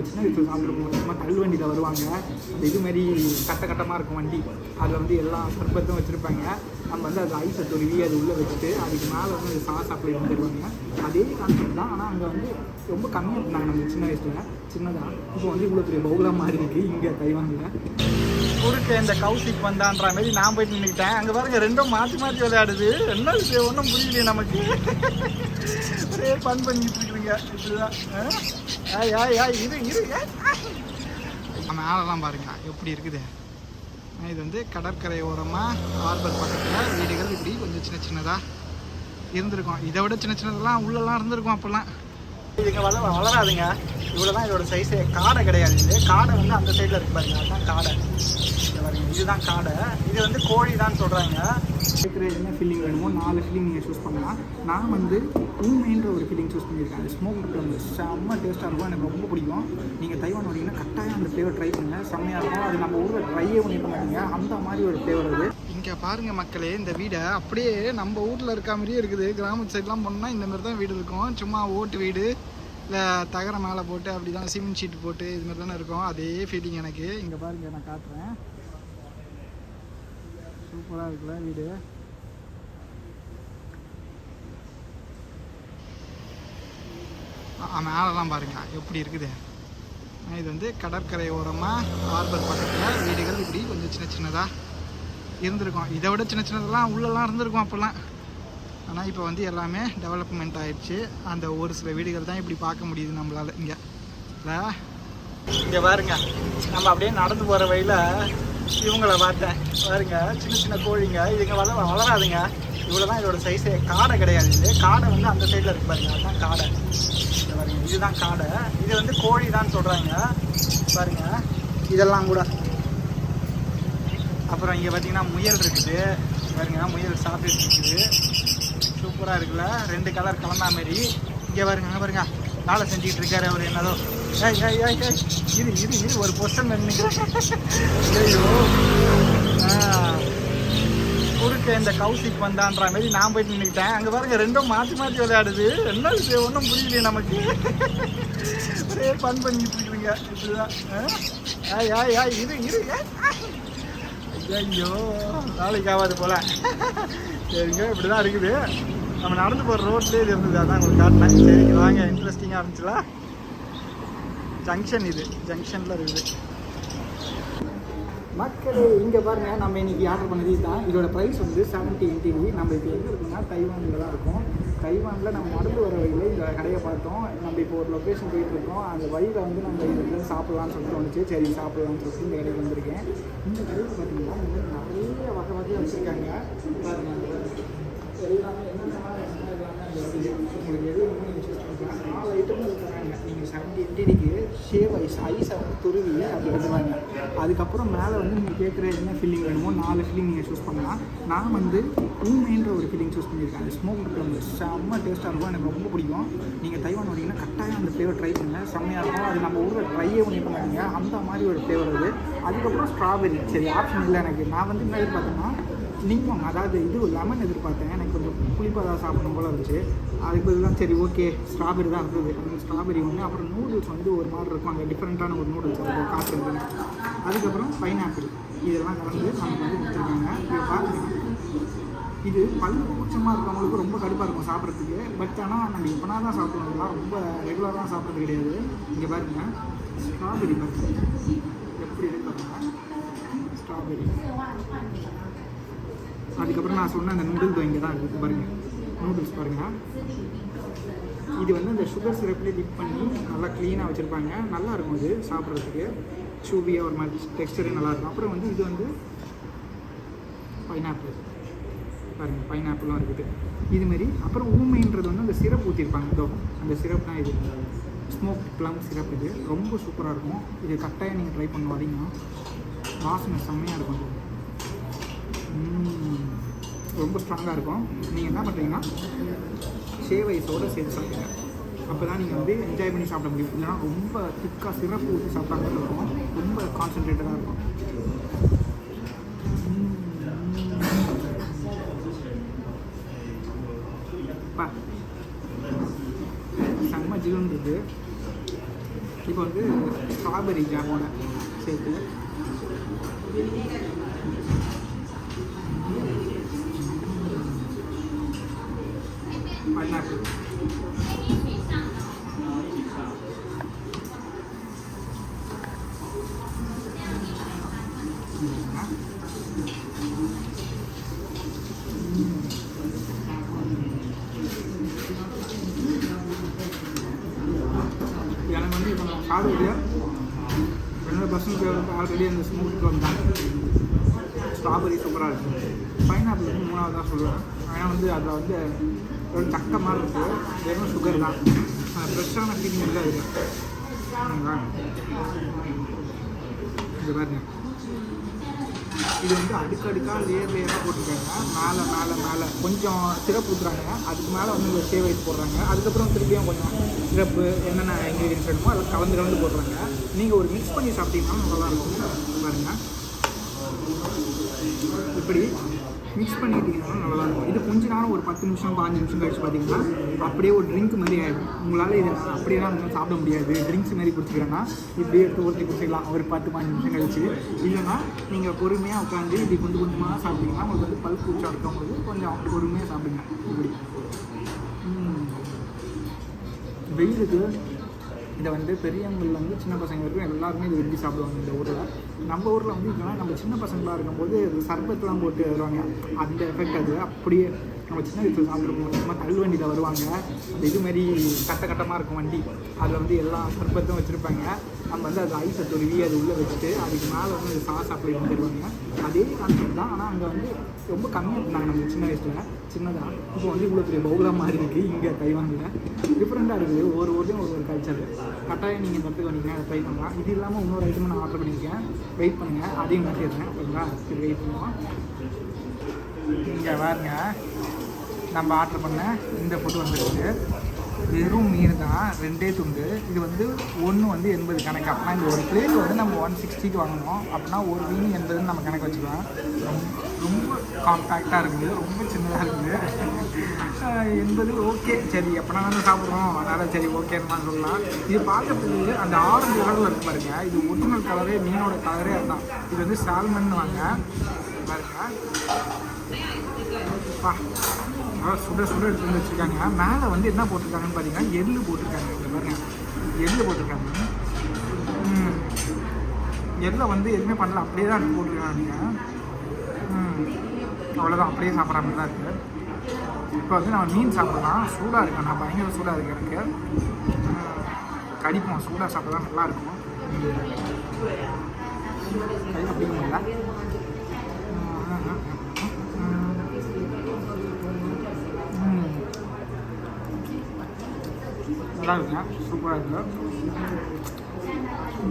நம்ம சின்ன வயசில் சாப்பிட்ருப்போம் சும்மா தள்ளு வண்டியில் வருவாங்க. அந்த இது மாதிரி கட்ட கட்டமாக இருக்கும் வண்டி. அதில் வந்து எல்லா சர்பத்தும் வச்சுருப்பாங்க. நம்ம வந்து அது ஐஸை துருவி அது உள்ளே வச்சுட்டு அதுக்கு மேலே வந்து அது சாஸ் அப்ளை பண்ணி தருவாங்க அதே கான்செப்ட் தான். ஆனால் அங்கே வந்து ரொம்ப கம்மியாக இருந்தாங்க நம்ம சின்ன வயசில். சின்னதாக இப்போ வந்து இவ்வளோ பெரிய பவுலாக மாறி இருக்குது இங்கே தைவானில். குறுக்க இந்த கௌசிக் வந்தான்ற மாதிரி நான் போயிட்டு நின்றுக்கிட்டேன் அங்கே பாருங்க ரெண்டும் மாற்றி மாற்றி விளையாடுது. என்ன விஷயம்? ஒன்றும் புரியலையே நமக்கு. ஒரே ஃபன் பண்ணிட்டு இருக்கிறீங்க. இப்படிதான். ஆ? ஆய் ஆய் ஆய் இரு இரு மேலெல்லாம் பாருங்க. எப்படி இருக்குது? இது வந்து கடற்கரை ஓரமாக ஹார்பர் பக்கத்தில் வீடுகள் இப்படி கொஞ்சம் சின்ன சின்னதாக இருந்திருக்கும். இதை விட சின்ன சின்னதெல்லாம் உள்ளெல்லாம் இருந்திருக்கும் அப்போல்லாம். இதுங்க வள வளராதுங்க. இவ்வளோ தான் இதோட சைஸே காடை கிடையாது இது. காடை வந்து அந்த சைடில் இருக்கு பாருங்க. அதுதான் காடை. இதுதான் காடை. இது வந்து கோழி தான் சொல்கிறாங்க கேட்குற என்ன ஃபீலிங் வேணுமோ நாலு ஃபீலிங் நீங்கள் சூஸ் பண்ணலாம். நான் வந்து ஊமைன்ற ஒரு ஃபீலிங் சூஸ் பண்ணியிருக்கேன். அது ஸ்மோக் வந்து செம்ம டேஸ்ட்டாக இருக்கும். எனக்கு ரொம்ப பிடிக்கும். நீங்கள் தைவான் வரீங்கன்னா கட்டாயம் அந்த ஃப்ளேவர் ட்ரை பண்ணுங்கள் செம்மையாக இருக்கும். அது நம்ம ஊரில் ட்ரையே பண்ணியிருக்க மாட்டீங்க. அந்த மாதிரி ஒரு ஃப்ளேவர் அது. இங்கே பாருங்கள் மக்களே இந்த வீடை அப்படியே நம்ம ஊரில் இருக்க மாதிரியே இருக்குது. கிராமத்து சைட்லாம் போனால் இந்த மாதிரி தான் வீடு இருக்கும். சும்மா ஓட்டு வீடு இல்லை தகர மேலே போட்டு அப்படி தான் சிமெண்ட் ஷீட் போட்டு இது மாதிரி தானே இருக்கும். அதே ஃபீலிங் எனக்கு. இங்கே பாருங்கள் நான் காட்டுறேன். சூப்பராக இருக்குல்ல வீடு? மேலெலாம் பாருங்கள் பாருங்க. எப்படி இருக்குது? இது வந்து கடற்கரை ஓரமாக ஹார்பர் பக்கத்தில் வீடுகள் இப்படி கொஞ்சம் சின்ன சின்னதாக இருந்திருக்கும். இதை விட சின்ன சின்னதெல்லாம் உள்ளெல்லாம் இருந்திருக்கும் அப்போல்லாம் ஆனால் இப்போ வந்து எல்லாமே டெவலப்மெண்ட் ஆயிடுச்சு. அந்த ஒரு சில வீடுகள் தான் இப்படி பார்க்க முடியுது நம்மளால் இங்கே. இல்லை? இங்கே பாருங்க. நம்ம அப்படியே நடந்து போகிற வழியில் இவங்கள பார்த்தேன் பாருங்க சின்ன சின்ன கோழிங்க இதுங்க வள வளராதுங்க. இவ்வளோ தான் இதோட சைஸே காடை கிடையாது இது. காடை வந்து அந்த சைடில் இருக்கு பாருங்க. அதுதான் காடை. இதை பாருங்க இதுதான் காடை. இது வந்து கோழி தான் சொல்கிறாங்க பாருங்க இதெல்லாம் கூட. அப்புறம் இங்கே பார்த்தீங்கன்னா முயல் இருக்குது. பாருங்க முயல் சாப்பிட்டு இருக்குது. சூப்பராக இருக்குல்ல. ரெண்டு கலர் கலந்தா மாதிரி. இங்கே பாருங்க பாருங்க. வேலை செஞ்சுக்கிட்டு இருக்காரு அவர் என்னதோ. ஏய் இது இது ஒரு பொசன் ஐயோ. குறுக்க இந்த கௌசிக் வந்தான்ற மாதிரி நான் போயிட்டு நின்றுக்கிட்டேன் அங்கே பாருங்க ரெண்டும் மாற்றி மாற்றி விளையாடுது. என்ன விஷயம்? ஒன்றும் புரியலையே நமக்கு. ஒரே ஃபன் பண்ணிட்டு இருக்குதுங்க இப்படிதான். ஆ? ஆய் ஆய் இரு இரு ஐயோ நாளைக்கு ஆகாது போல. சரிங்க இப்படிதான் இருக்குது. நம்ம நடந்து போகிற ரோட்லேயே இது இருந்தது. அதான் உங்களுக்கு காட்டினேன். சரி வாங்க. இன்ட்ரெஸ்டிங்காக இருந்துச்சுல? ஜங்ஷன் இது. ஜங்ஷனில் இருக்குது. மக்களே இங்கே பாருங்க. நம்ம இன்னைக்கு ஆர்டர் பண்ணது தான் இதோட ப்ரைஸ் வந்து செவன்ட்டி எயிட்டி நம்ம இப்போ எங்கே இருக்கோம்னா தைவானில் தான் இருக்கும். தைவானில் நம்ம நடந்து வர வழியில் இந்த கடையை பார்த்தோம். நம்ம இப்போ ஒரு லொக்கேஷன் போயிட்டு இருக்கோம். அந்த வழியில் வந்து நம்ம இதில் சாப்பிட்லான்னு சொல்லிட்டு வந்துச்சு. சரி சாப்பிட்லான்னு சொல்லிட்டு இந்த கடைக்கு வந்திருக்கேன். இந்த கடையில் பார்த்தீங்கன்னா நிறைய வகை வகையாக வச்சுருக்காங்க. பாருங்க எல்லாமே என்னென்ன உங்களுக்கு நீங்கள் சூஸ் பண்ணிக்கலாம் நாலு ஐட்டம் தராங்க நீங்கள் செவன்ட்டி எயிட்டிக்கு ஷேவ் ஐஸ் ஐஸை வந்து துருவி அப்படி எடுத்துவாங்க அதுக்கப்புறம் மேலே வந்து நீங்கள் கேட்குற என்ன ஃபில்லிங் வேணுமோ நாலு ஃபில்லிங் நீங்கள் சூஸ் பண்ணலாம் நான் வந்து ஊமைன்ற ஒரு ஃபில்லிங் சூஸ் பண்ணியிருக்கேன் அது ஸ்மோக் வந்து செம்ம டேஸ்ட்டாக இருக்கும் எனக்கு ரொம்ப பிடிக்கும் நீங்கள் தைவான் வந்தீங்கன்னா கட்டாயம் அந்த ஃப்ளேவர் ட்ரை பண்ணுங்கள் செம்மையாக இருக்கும் அது நம்ம ஊரில் ட்ரையே பண்ணி மாட்டீங்க அந்த மாதிரி ஒரு ஃப்ளேவர் அது அதுக்கப்புறம் ஸ்ட்ராபெரி சரி ஆப்ஷன் இல்லை எனக்கு. நான் வந்து என்ன பார்த்தோன்னா லிங்கம் அதாவது இது லெமன் எதிர்பார்த்தேன். எனக்கு கொஞ்சம் புளிப்பாக தான் சாப்பிடணும் போல இருந்துச்சு. அதுக்கு பதிலாக சரி ஓகே ஸ்ட்ராபெரி தான் இருந்தது. அந்த ஸ்ட்ராபெரி ஒன்று அப்புறம் நூடுல்ஸ் வந்து ஒரு மாதிரி இருக்கும் அங்கே டிஃப்ரெண்ட்டான ஒரு நூடுல்ஸ் இருக்கும் காசு இருந்தது அதுக்கப்புறம் பைனாப்பிள் இதெல்லாம் கலந்து நமக்கு வந்து கொடுத்துருக்காங்க இதை பாருங்க இது பல்லு கூச்சமாக இருக்கவங்களுக்கு ரொம்ப கடுப்பாக இருக்கும் சாப்பிட்றதுக்கு. பட் ஆனால் நம்ம எப்போனா தான் சாப்பிடுவோம் ரொம்ப ரெகுலராக சாப்பிட்றது கிடையாது. இங்கே பாருங்க. ஸ்ட்ராபெரி பாருங்க. அதுக்கப்புறம் நான் சொன்ன அந்த நூடுல் தோ இங்கே தான் இருக்குது பாருங்கள் நூடுல்ஸ் பாருங்கள் இது வந்து அந்த சுகர் சிரப்லேயே டிப் பண்ணி நல்லா க்ளீனாக வச்சுருப்பாங்க. நல்லா இருக்கும் இது சாப்பிட்றதுக்கு. சூவியாக ஒரு மாதிரி டெக்ஸ்டரே நல்லா இருக்கும். அப்புறம் வந்து இது வந்து பைனாப்பிள் பாருங்கள் பைனாப்பிளும் இருக்குது. இதுமாரி அப்புறம் ஊமைன்றது வந்து அந்த சிரப் ஊற்றிருப்பாங்க இதோ அந்த சிரப் தான் இது. ஸ்மோக் ப்ளம் சிரப் இது. ரொம்ப சூப்பராக இருக்கும். இது கட்டாயம் நீங்கள் ட்ரை பண்ண வரீங்க வாசனை செம்மையாக இருக்கும். ரொம்ப ஸ்ட்ராங்காக இருக்கும். நீங்கள் என்ன பண்ணுறீங்கன்னா சேவைஸோடு சேர்த்து சாப்பிடுங்க. அப்போ தான் நீங்கள் வந்து என்ஜாய் பண்ணி சாப்பிட முடியும். இல்லைனா ரொம்ப திக்காக சிறப்பு ஊற்றி சாப்பிட்டாங்க இருக்கும். ரொம்ப கான்சன்ட்ரேட்டடாக இருக்கும். செம்ம ஜீவன் இருக்குது இப்போ வந்து ஸ்ட்ராபெரி ஜாமோட சேர்த்து. பைனாப்பிள் எனக்கு வந்து இப்போ நான் சாப்பிட்டு ரெண்டு பர்சன்ட் ஆல்ரெடி அந்த ஸ்மூத் வந்தாங்க ஸ்ட்ராபெரி சூப்பராக இருக்குது பைனாப்பிள் வந்து மூணாவது தான் சொல்லுவேன் ஆனால் வந்து அதில் வந்து ஒரு சக்கை மாதிரி இருக்குது வெறும் சுகர் தான். ஃப்ரெஷ்ஷான ஃபீலிங் இல்லை இது. சரிங்களா? இது பாருங்க. இது வந்து அடுக்கடுக்காக லேயர் லேயராக போட்டிருக்காங்க. மேலே மேலே மேலே. கொஞ்சம் சிரப் ஊற்றுறாங்க அதுக்கு மேலே வந்து ஒரு சேவ் ஐஸ் போடுறாங்க. அதுக்கப்புறம் திருப்பியும் கொஞ்சம் சிரப்பு என்னென்ன இன்க்ரீடியன்ஸ் வேணுமோ அதில் கலந்து கலந்து போடுறாங்க. நீங்கள் ஒரு மிக்ஸ் பண்ணி சாப்பிட்டீங்கன்னா நல்லா இருக்கும் பாருங்க. இப்படி மிக்ஸ் பண்ணிட்டீங்கன்னா நல்லா இருக்கும் இது கொஞ்ச நேரம் ஒரு பத்து நிமிஷம் பாஞ்சு நிமிஷம் கழிச்சு பார்த்தீங்கன்னா அப்படியே ஒரு ட்ரிங்க் மாதிரி ஆகிடும் உங்களால் இதை அப்படியே தான் சாப்பிட முடியாது. ட்ரிங்க்ஸ் மாதிரி குடிச்சிக்கிறேன்னா இப்படியே எடுத்து ஊற்றி குடிச்சிக்கலாம். ஒரு பத்து பாஞ்சு நிமிஷம் கழிச்சு. இல்லைன்னா நீங்கள் பொறுமையாக உட்காந்து இப்படி கொஞ்சம் கொஞ்சமாக சாப்பிட்டீங்கன்னா உங்களுக்கு வந்து பல் பூச்சா இருக்கும்போது கொஞ்சம் பொறுமையாக சாப்பிடுங்க. இப்படி. வெயிலுக்கு இதை வந்து பெரியவங்கள்லேருந்து சின்ன பசங்க வரைக்கும் எல்லாருமே இது விரும்பி சாப்பிடுவாங்க இந்த ஊரில். நம்ம ஊரில் வந்து இதெல்லாம் நம்ம சின்ன பசங்களாக இருக்கும்போது சர்பத்தெலாம் சர்பத்லாம் போட்டு வருவாங்க. அந்த எஃபெக்ட் அது அப்படியே நம்ம சின்ன வயசில் சாப்பிட்ருப்போம் சும்மா தள்ளு வண்டியில் வருவாங்க. அந்த இது மாதிரி கட்ட கட்டமாக இருக்கும் வண்டி. அதில் வந்து எல்லா சர்பத்தும் வச்சுருப்பாங்க. நம்ம வந்து அது ஐஸை துருவி அது உள்ளே வச்சுட்டு அதுக்கு மேலே வந்து அது சாஸ் அப்ளை பண்ணி தருவாங்க. அதே கான்செப்ட் தான். ஆனால் அங்கே வந்து ரொம்ப கம்மியாக இருந்தாங்க நம்ம சின்ன வயசில். சின்னதாக இப்போ வந்து இவ்வளோ பெரிய பவுலாக மாதிரி இருக்குது இங்கே தைவாங்கில் டிஃப்ரெண்ட்டாக இருக்குது. ஒவ்வொரு ஊர்லேயும் ஒரு ஒரு கல்ச்சர் கட்டாயம் நீங்கள் இந்த இடத்துக்கு வந்தீங்கன்னா அதை ட்ரை பண்ணலாம். இது இல்லாமல் இன்னொரு ஐட்டம் நான் ஆர்டர் பண்ணியிருக்கேன். வெயிட் பண்ணுங்கள் அதையும் மாற்றிடுறேன் ஓகேங்களா? சரி வெயிட் பண்ணுவோம். இங்கே பாருங்க. நம்ம ஆர்டர் பண்ண இந்த ஃபுட் வந்துருக்கு வெறும் மீன் தான் ரெண்டே துண்டு. இது வந்து ஒன்று வந்து எண்பது கணக்கு? அப்படின்னா இந்த ஒரு பிளேட் வந்து நம்ம ஒன் சிக்ஸ்டிக்கு வாங்கணும். அப்படின்னா ஒரு மீன் எண்பதுன்னு நம்ம கணக்கு வச்சுக்கலாம். ரொம்ப ரொம்ப காம்பேக்டாக இருக்குது ரொம்ப சின்னதாக இருக்குது. எண்பது ஓகே சரி எப்போனா நம்ம சாப்பிட்றோம். அதனால் சரி ஓகேன்னு சொல்லலாம். இது பார்க்கறதுக்கு அந்த ஆரஞ்சு கலரில் இருக்கு பாருங்க. இது ஒரிஜினல் கலரே மீனோட கலரே அதுதான். இது வந்து சால்மன் வாங்க. பாருங்க. பா நல்லா சுட சுட எடுத்து வந்து வச்சுருக்காங்க. மேலே வந்து என்ன போட்டிருக்காங்கன்னு பார்த்தீங்கன்னா எள்ளு போட்டிருக்காங்க. இங்க பாருங்க. எள்ளு போட்டிருக்காங்க. எள்ளை வந்து எதுவுமே பண்ணல. அப்படியே தான் எடுத்து போட்டிருக்காங்க அவ்வளோதான் அப்படியே சாப்பிட்ற மாதிரி தான் இருக்குது இப்போ வந்து நம்ம மீன் சாப்பிடலாம். சூடாக இருக்கேன் நான் பயங்கர சூடாக இருக்கு எனக்கு. கடிப்போம். சூடாக சாப்பிட்டா நல்லாயிருக்கும் நல்லா கையில் பிடிக்க முடியல. நல்லா இருக்குங்க சூப்பராக இருக்குது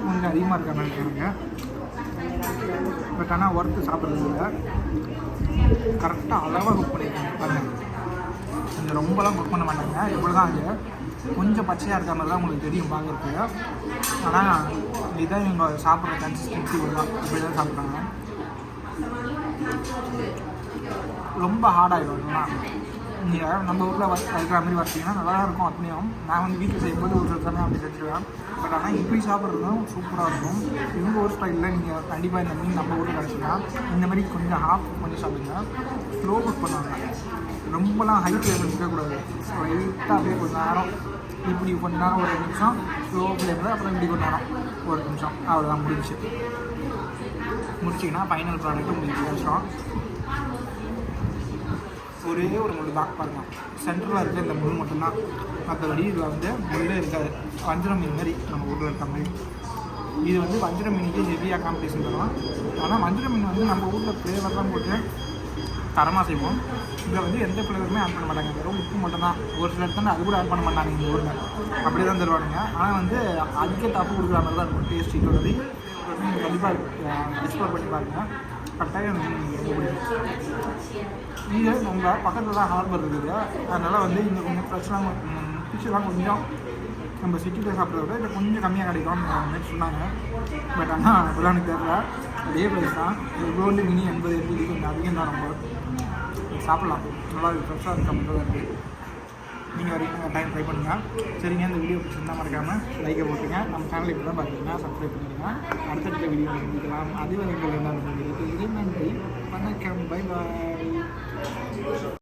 கொஞ்சம் அதிகமாக இருக்க மாதிரி பட் ஆனால் ஒர்த்து சாப்பிட்றது இல்லை. கரெக்டாக அளவாக குக் பண்ணியிருக்காங்க பாருங்கள் கொஞ்சம் ரொம்பலாம் குக் பண்ண மாட்டாங்க இவ்வளோ தான் அது. கொஞ்சம் பச்சையாக இருக்க மாதிரி தான் உங்களுக்கு தெரியும் பார்க்குறதுக்கு ஆனால் இதுதான் இவங்க சாப்பிட்ற கன்சிஸ்டன்சி ஒரு தான் இப்படி தான் சாப்பிட்றாங்க. ரொம்ப ஹார்டாகிடும் இல்லைனா நீங்கள் நம்ம ஊரில் வைக்கிற மாதிரி வரைச்சிங்கன்னா நல்லா தான் இருக்கும் அப்படியும் நான் வந்து வீட்டில் செய்யும்போது ஒரு சில சமயம் அப்படி செஞ்சுருவேன் பட் ஆனால் இப்படி சாப்பிட்றதும் சூப்பராக இருக்கும். இவங்க ஒரு ஸ்டைலில் நீங்கள் கண்டிப்பாக இந்த மீன் நம்ம ஊரில் கிடச்சிங்கன்னா இந்த மாதிரி கொஞ்சம் ஹாஃப் கொஞ்சம் சாப்பிடுங்க. ஸ்லோ குக் பண்ணுவாங்க. ரொம்பலாம் ஹை ஃப்ளேமில் இருக்கக்கூடாது லைட்டாக அப்படியே கொஞ்சம் நேரம். இப்படி கொஞ்ச நேரம் ஒரு நிமிஷம். ஸ்லோ ஃப்ளேமில் அப்புறம் இப்படி கொஞ்ச நேரம். ஒரு நிமிஷம். அவ்வளோதான் முடிஞ்சு முடிச்சிங்கன்னா ஃபைனல் ப்ராடக்ட்டு உங்களுக்கு கிடைச்சிடும் ஒரே ஒரு முள் தான் பாருங்க சென்டரில் இருக்க இந்த முள் மட்டும்தான். மற்றபடி இதில் வந்து முள்ளே இருக்காது. வஞ்சிரம் மீன் மாதிரி நம்ம ஊரில் இருக்க மாதிரி. இது வந்து வஞ்சிரம் மீனுக்கு ஹெவியாக காம்படிஷன் பண்ணலாம் ஆனால் வஞ்சிரம் மீன் வந்து நம்ம ஊரில் ஃப்ளேவர்லாம் போட்டு தரமாக செய்வோம். இதில் வந்து எந்த ஃப்ளேவருமே ஆட் பண்ண மாட்டாங்க. வெறும் உப்பு மட்டும் தான் ஒரு சில இடத்துல அது கூட ஆட் பண்ண மாட்டாங்க இந்த ஊரில். அப்படியே தான் தருவானுங்க. ஆனால் வந்து அதுக்கே தப்பு கொடுக்குற மாதிரி தான் இருக்கும். டேஸ்ட் இதோடது கண்டிப்பாக எக்ஸ்ப்ளோர் பண்ணி பாருங்கள் கட்டாயம் எனக்கு ரொம்ப பிடிக்கும் இது உங்கள் பக்கத்தில் தான் ஹார்பர் இருக்குது அதனால் வந்து இங்கே கொஞ்சம் ஃப்ரெஷ்லாம் ஃபிஷ்ஷெல்லாம் கொஞ்சம் நம்ம சிட்டியில் சாப்பிட்றத விட இது கொஞ்சம் கம்மியாக கிடைக்கும் சொன்னாங்க பட் ஆனால் அப்படிலாம் எனக்கு தெரியல அதே ப்ரைஸ் தான் எவ்வளோ மினி எண்பது எண்பது கொஞ்சம் அதிகம் தான் நம்ம சாப்பிட்லாம் நல்லா ஃப்ரெஷ்ஷாக இருக்க மட்டும் தான் இருக்குது நீங்கள் வரைக்கும் டைம் ட்ரை பண்ணுங்கள் சரிங்க இந்த வீடியோ பிடிச்சிருந்தா மறக்காமல் லைக்கை போட்டுங்க. நம்ம சேனல் இப்போ தான் பார்த்தீங்கன்னா சப்ஸ்கிரைப் பண்ணிடுங்க. அடுத்தடுத்த வீடியோ சந்திக்கலாம். அதுவரை எங்கள் என்ன நன்றி. வணக்கம். Bye bye